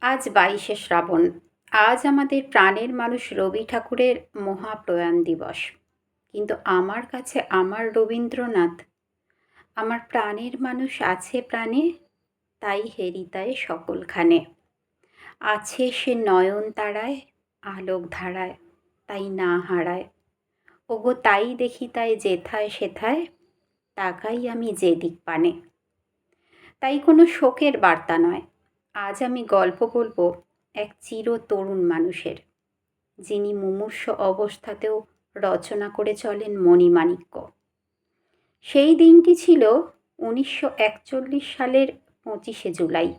আজ বাইশে শ্রাবণ। আজ আমাদের প্রাণের মানুষ রবি ঠাকুরের মহাপ্রয়াণ দিবস। কিন্তু আমার কাছে আমার রবীন্দ্রনাথ, আমার প্রাণের মানুষ আছে প্রাণে, তাই হেরিতায় সকলখানে। আছে সে নয়ন তারায়, আলোক ধারায়, তাই না হারায়। ওগো তাই দেখি তাই যেথায় সেথায়, তাকাই আমি যে দিক পানে। তাই কোনো শোকের বার্তা নয়। আজ আমি গল্প বলব এক চির তরুণ মানুষের, যিনি মুমূর্ষ অবস্থাতেও রচনা করে চলেন মণিমাণিক্য। সেই দিনটি ছিল উনিশশো একচল্লিশ সালের পঁচিশে জুলাই।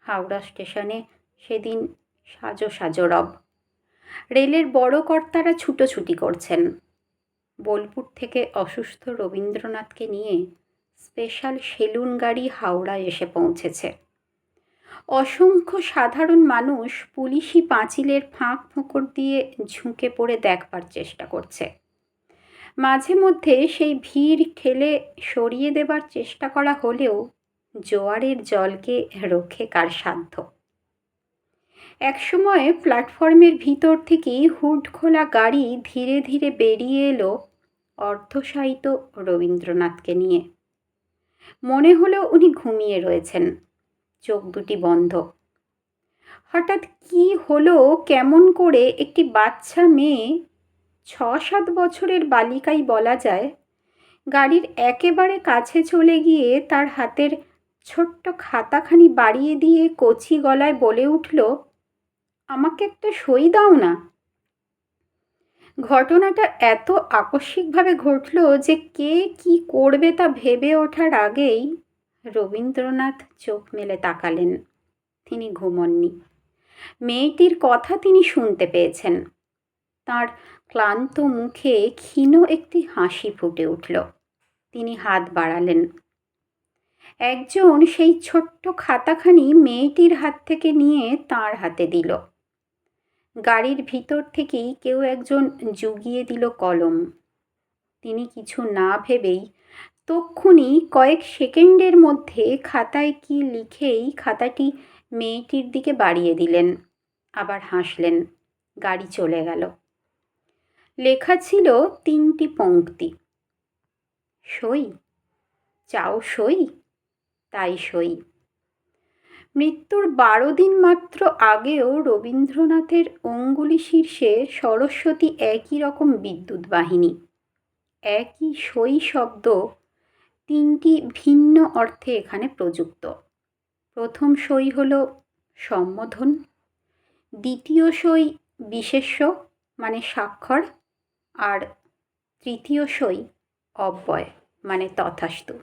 হাওড়া স্টেশনে সেদিন সাজো সাজো রব। রেলের বড় কর্তারা ছুটোছুটি করছেন। বোলপুর থেকে অসুস্থ রবীন্দ্রনাথকে নিয়ে স্পেশাল সেলুন গাড়ি হাওড়ায় এসে পৌঁছেছে। অসংখ্য সাধারণ মানুষ পুলিশি পাঁচিলের ফাঁক ফোঁকর দিয়ে ঝুঁকে পড়ে দেখবার চেষ্টা করছে। মাঝে মধ্যে সেই ভিড় খেলে সরিয়ে দেবার চেষ্টা করা হলেও জোয়ারের জলকে রক্ষে কার সাধ্য। একসময় প্ল্যাটফর্মের ভিতর থেকেই হুড খোলা গাড়ি ধীরে ধীরে বেরিয়ে এলো অর্ধসাহিত রবীন্দ্রনাথকে নিয়ে। মনে হলো উনি ঘুমিয়ে রয়েছেন। চোখ দুটি বন্ধ। হঠাৎ কি হলো, কেমন করে একটি বাচ্চা মেয়ে ছ সাত বছরের বালিকাই বলা যায়, গাড়ির একেবারে কাছে চলে গিয়ে তার হাতের ছোট্ট খাতাখানি বাড়িয়ে দিয়ে কচি গলায় বলে উঠল, আমাকে একটা সই দাও না। ঘটনাটা এত আকস্মিকভাবে ঘটল যে কে কি করবে তা ভেবে ওঠার আগেই রবীন্দ্রনাথ চোখ মেলে তাকালেন। তিনি ঘুমননি। মেয়েটির কথা তিনি শুনতে পেয়েছেন। তার ক্লান্ত মুখে ক্ষীণ একটি হাসি ফুটে উঠল। তিনি হাত বাড়ালেন। একজন সেই ছোট্ট খাতাখানি মেয়েটির হাত থেকে নিয়ে তার হাতে দিল। গাড়ির ভিতর থেকেই কেউ একজন জুগিয়ে দিল কলম। তিনি কিছু না ভেবেই তক্ষুনি কয়েক সেকেন্ডের মধ্যে খাতায় কি লিখেই খাতাটি মেয়েটির দিকে বাড়িয়ে দিলেন। আবার হাসলেন। গাড়ি চলে গেল। লেখা ছিল তিনটি পংক্তি সই? চাও সই? তাই সই। মৃত্যুর বারো দিন মাত্র আগেও রবীন্দ্রনাথের অঙ্গুলি শীর্ষে সরস্বতী একই রকম বিদ্যুৎ বাহিনী। একই সই শব্দ তিনটি ভিন্ন অর্থে এখানে প্রযুক্ত। প্রথম সই হল সম্বোধন। দ্বিতীয় সই বিশেষ্য মানে স্বাক্ষর। আর তৃতীয় সই অব্যয় মানে তথাস্তু।